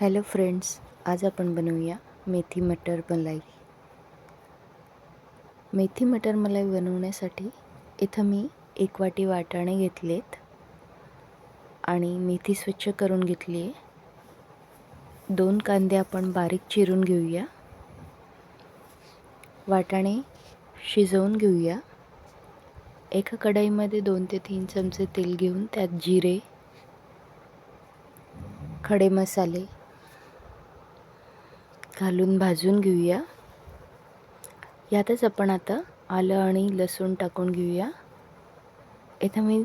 Hello friends आज आपण बनवूया मेथी मटर मलाई. मेथी मटर मलाई बनवण्यासाठी इथं मी एक वाटी वाटाणे घेतलेत आणि मेथी स्वच्छ करून घेतली आहे. दोन कांदे आपण बारीक चिरून घेऊया. वाटाणे शिजवून घेऊया. एका कढईमध्ये दोन ते तीन चमचे तेल घेऊन त्यात जिरे खडे मसाले घालून भाजून घेऊया. यातच आपण आता आलं आणि लसूण टाकून घेऊया. इथं मी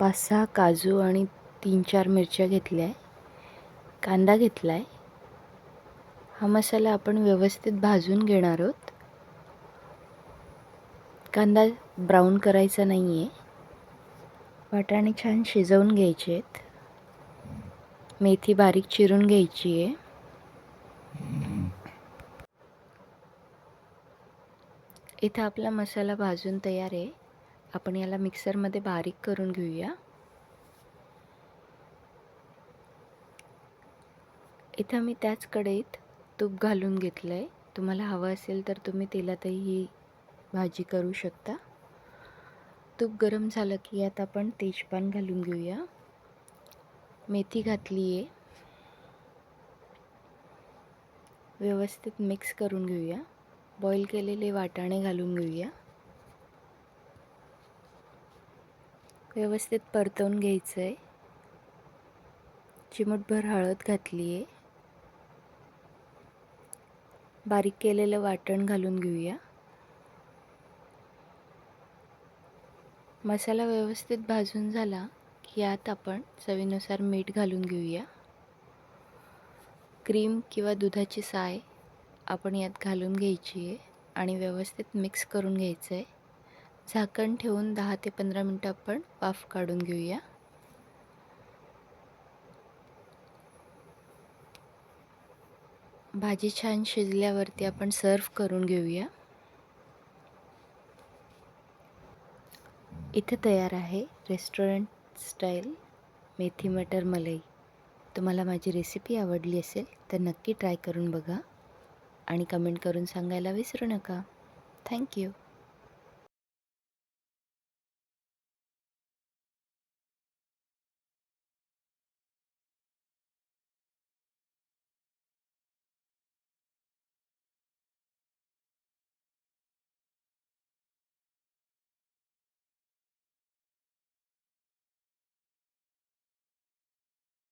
पाच सहा काजू आणि तीन चार मिरच्या घेतल्या आहे. कांदा घेतला आहे हा मसाला आपण व्यवस्थित भाजून घेणार आहोत. कांदा ब्राऊन करायचा नाही आहे वाटाणे छान शिजवून घ्यायचे आहेत मेथी बारीक चिरून घ्यायची आहे इथं आपला मसाला भाजून तयार आहे. आपण याला मिक्सरमध्ये बारीक करून घेऊया. इथं मी त्याच कढईत तूप घालून घेतलं आहे तुम्हाला हवं असेल तर तुम्ही तेलातही ही भाजी करू शकता. तूप गरम झालं की यात आपण तेजपान घालून घेऊया. मेथी घातली आहे व्यवस्थित मिक्स करून घेऊया. बॉईल केलेले वाटाणे घालून घेऊया. व्यवस्थित परतवून घ्यायचं आहे चिमटभर हळद घातली आहे बारीक केलेलं वाटण घालून घेऊया. मसाला व्यवस्थित भाजून झाला की यात आपण चवीनुसार मीठ घालून घेऊया. क्रीम किंवा दुधाची साय आपण यात घालून घ्यायची आहे आणि व्यवस्थित मिक्स करून घ्यायचं आहे झाकण ठेवून दहा ते पंधरा मिनटं आपण वाफ काढून घेऊया. भाजी छान शिजल्यावरती आपण सर्व करून घेऊया. इथे तयार आहे रेस्टॉरंट स्टाईल मेथी मटर मलाई. तुम्हाला माझी रेसिपी आवडली असेल तर नक्की ट्राय करून बघा. आणि कमेंट करून सांगायला विसरू नका. थँक्यू